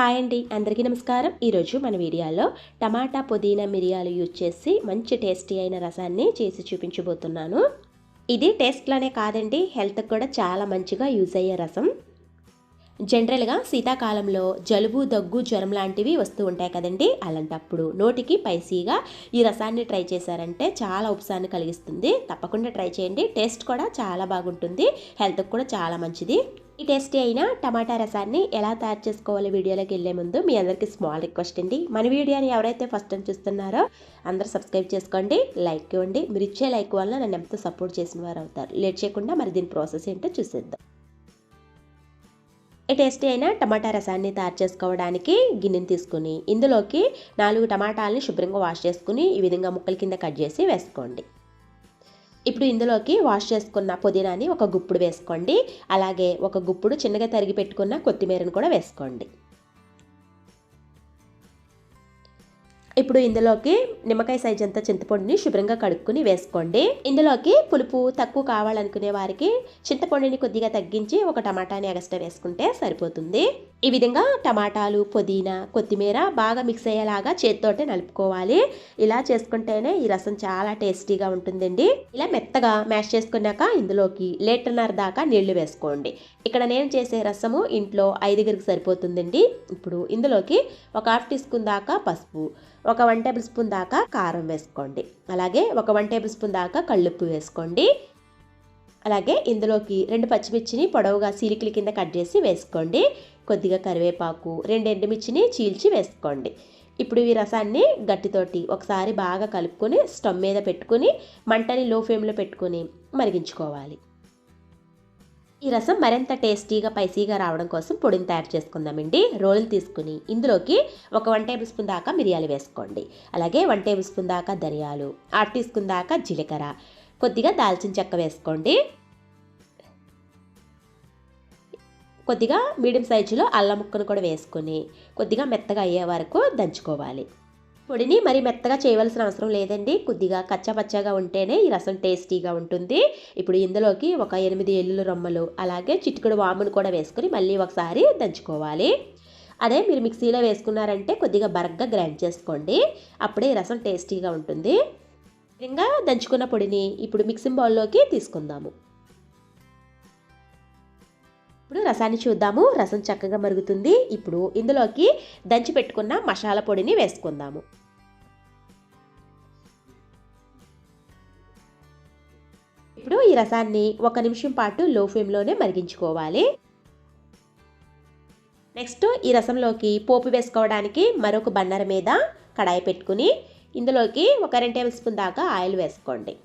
Hi అండి అందరికీ నమస్కారం. ఈరోజు మన వీడియోలో టమాటా పుదీనా మిరియాలు యూజ్ చేసి మంచి టేస్టీ అయిన రసాన్ని చేసి చూపించబోతున్నాను. ఇది టేస్ట్లోనే కాదండి హెల్త్కి కూడా చాలా మంచిగా యూజ్ అయ్యే రసం. జనరల్గా శీతాకాలంలో జలుబు దగ్గు జ్వరం లాంటివి వస్తూ ఉంటాయి కదండి. అలాంటప్పుడు నోటికి పైసీగా ఈ రసాన్ని ట్రై చేశారంటే చాలా ఉపశాన్ని కలిగిస్తుంది. తప్పకుండా ట్రై చేయండి. టేస్ట్ కూడా చాలా బాగుంటుంది. హెల్త్కి కూడా చాలా మంచిది. ఈ టేస్టీ అయిన టమాటా రసాన్ని ఎలా తయారు చేసుకోవాలి వీడియోలోకి వెళ్ళే ముందు మీ అందరికీ స్మాల్ రిక్వెస్ట్ అండి. మన వీడియోని ఎవరైతే ఫస్ట్ టైం చూస్తున్నారో అందరూ సబ్స్క్రైబ్ చేసుకోండి లైక్ ఇవ్వండి. మీరు ఇచ్చే లైక్ వల్ల నన్ను ఎంతో సపోర్ట్ చేసిన వారు అవుతారు. లేట్ చేయకుండా మరి దీని ప్రాసెస్ ఏంటో చూసేద్దాం. ఈ టేస్టీ అయిన టమాటా రసాన్ని తయారు చేసుకోవడానికి గిన్నెని తీసుకుని ఇందులోకి నాలుగు టమాటాలని శుభ్రంగా వాష్ చేసుకుని ఈ విధంగా ముక్కల కింద కట్ చేసి వేసుకోండి. ఇప్పుడు ఇందులోకి వాష్ చేసుకున్న పుదీనాని ఒక గుప్పుడు వేసుకోండి. అలాగే ఒక గుప్పుడు చిన్నగా తరిగి పెట్టుకున్న కొత్తిమీరను కూడా వేసుకోండి. ఇప్పుడు ఇందులోకి నిమ్మకాయ సైజ్ అంత చింతపండుని శుభ్రంగా కడుక్కుని వేసుకోండి. ఇందులోకి పులుపు తక్కువ కావాలనుకునే వారికి చింతపండుని కొద్దిగా తగ్గించి ఒక టమాటాని ఎగస్ట్రా వేసుకుంటే సరిపోతుంది. ఈ విధంగా టమాటాలు పుదీనా కొత్తిమీర బాగా మిక్స్ అయ్యేలాగా చేతితోటే నలుపుకోవాలి. ఇలా చేసుకుంటేనే ఈ రసం చాలా టేస్టీగా ఉంటుందండి. ఇలా మెత్తగా మ్యాష్ చేసుకున్నాక ఇందులోకి లీటర్నర దాకా నీళ్ళు వేసుకోండి. ఇక్కడ నేను చేసే రసము ఇంట్లో ఐదుగురికి సరిపోతుందండి. ఇప్పుడు ఇందులోకి ఒక హాఫ్ టీ స్పూన్ దాకా పసుపు ఒక వన్ టేబుల్ స్పూన్ దాకా కారం వేసుకోండి. అలాగే ఒక వన్ టేబుల్ స్పూన్ దాకా కళ్ళుప్పు వేసుకోండి. అలాగే ఇందులోకి రెండు పచ్చిమిర్చిని పొడవుగా సీలికల కింద కట్ చేసి వేసుకోండి. కొద్దిగా కరివేపాకు రెండు ఎండుమిర్చిని చీల్చి వేసుకోండి. ఇప్పుడు ఈ రసాన్ని గట్టితోటి ఒకసారి బాగా కలుపుకొని స్టవ్ మీద పెట్టుకుని మంటని లో ఫ్లేమ్లో పెట్టుకొని మరిగించుకోవాలి. ఈ రసం మరింత టేస్టీగా పైసీగా రావడం కోసం పొడిని తయారు చేసుకుందామండి. రోలు తీసుకుని ఇందులోకి ఒక వన్ టేబుల్ స్పూన్ దాకా మిరియాలు వేసుకోండి. అలాగే వన్ టేబుల్ స్పూన్ దాకా ధనియాలు హాఫ్ టీ స్పూన్ దాకా జీలకర్ర కొద్దిగా దాల్చిన చెక్క వేసుకోండి. కొద్దిగా మీడియం సైజులో అల్లం ముక్కను కూడా వేసుకొని కొద్దిగా మెత్తగా అయ్యే వరకు దంచుకోవాలి. పొడిని మరి మెత్తగా చేయవలసిన అవసరం లేదండి. కొద్దిగా కచ్చపచ్చగా ఉంటేనే ఈ రసం టేస్టీగా ఉంటుంది. ఇప్పుడు ఇందులోకి ఒక ఎనిమిది ఎల్లుల రొమ్మలు అలాగే చిటికడు వామును కూడా వేసుకుని మళ్ళీ ఒకసారి దంచుకోవాలి. అదే మీరు మిక్సీలో వేసుకున్నారంటే కొద్దిగా బరగ్గా గ్రైండ్ చేసుకోండి. అప్పుడే ఈ రసం టేస్టీగా ఉంటుంది. విధంగా దంచుకున్న పొడిని ఇప్పుడు మిక్సింగ్ బౌల్లోకి తీసుకుందాము. ఇప్పుడు రసాన్ని చూద్దాము. రసం చక్కగా మరుగుతుంది. ఇప్పుడు ఇందులోకి దంచి పెట్టుకున్న మసాలా పొడిని వేసుకుందాము. ఇప్పుడు ఈ రసాన్ని ఒక నిమిషం పాటు లో ఫ్లేమ్లోనే మరిగించుకోవాలి. నెక్స్ట్ ఈ రసంలోకి పోపు వేసుకోవడానికి మరొక బన్నర మీద కడాయి పెట్టుకుని ఇందులోకి ఒక రెండు టేబుల్ స్పూన్ దాకా ఆయిల్ వేసుకోండి.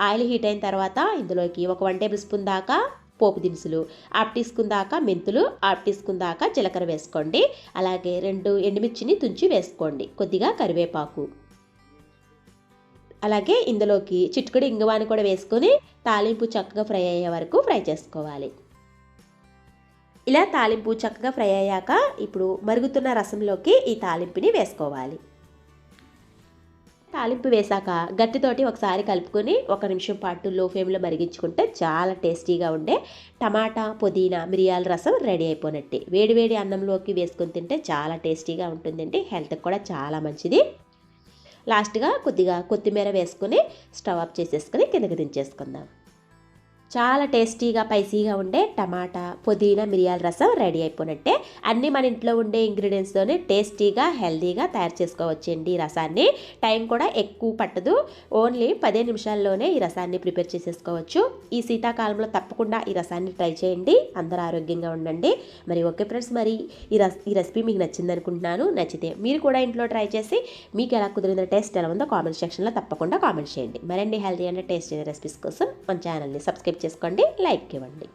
ఆయిల్ హీట్ అయిన తర్వాత ఇందులోకి ఒక వన్ టేబుల్ స్పూన్ దాకా పోపు దినుసులు హాఫ్ టీ స్పూన్ దాకా మెంతులు హాఫ్ టీ స్పూన్ దాకా జీలకర్ర వేసుకోండి. అలాగే రెండు ఎండుమిర్చిని తుంచి వేసుకోండి కొద్దిగా కరివేపాకు. అలాగే ఇందులోకి చిట్టుకుడు ఇంగువాని కూడా వేసుకొని తాలింపు చక్కగా ఫ్రై అయ్యే వరకు ఫ్రై చేసుకోవాలి. ఇలా తాలింపు చక్కగా ఫ్రై అయ్యాక ఇప్పుడు మరుగుతున్న రసంలోకి ఈ తాలింపుని వేసుకోవాలి. తాలింపు వేశాక గట్టితోటి ఒకసారి కలుపుకొని ఒక నిమిషం పాటు లో ఫ్లేమ్లో మరిగించుకుంటే చాలా టేస్టీగా ఉండే టమాటా పుదీనా మిరియాల రసం రెడీ అయిపోయినట్టే వేడివేడి అన్నంలోకి వేసుకొని తింటే చాలా టేస్టీగా ఉంటుందండి. హెల్త్కి కూడా చాలా మంచిది. లాస్ట్గా కొద్దిగా కొత్తిమీర వేసుకొని స్టవ్ ఆఫ్ చేసేసుకొని కిందకి దించేసుకుందాం. చాలా టేస్టీగా పైసీగా ఉండే టమాటా పుదీనా మిరియాల రసం రెడీ అయిపోయినట్టే. అన్నీ మన ఇంట్లో ఉండే ఇంగ్రీడియంట్స్తోనే టేస్టీగా హెల్తీగా తయారు చేసుకోవచ్చండి ఈ రసాన్ని. టైం కూడా ఎక్కువ పట్టదు. ఓన్లీ పదే నిమిషాల్లోనే ఈ రసాన్ని ప్రిపేర్ చేసేసుకోవచ్చు. ఈ శీతాకాలంలో తప్పకుండా ఈ రసాన్ని ట్రై చేయండి. అందరూ ఆరోగ్యంగా ఉండండి. మరి ఓకే ఫ్రెండ్స్ మరి ఈ రస్ ఈ రెసిపీ మీకు నచ్చింది అనుకుంటున్నాను. నచ్చితే మీరు కూడా ఇంట్లో ట్రై చేసి మీకు ఎలా కుదిరిందో టేస్ట్ ఎలా ఉందో కామెంట్ సెక్షన్లో తప్పకుండా కామెంట్ చేయండి. మరండి హెల్దీ అండ్ టేస్టీ రెసిపీస్ కోసం మన ఛానల్ని సబ్స్క్రైబ్ చేసుకోండి లైక్ ఇవ్వండి.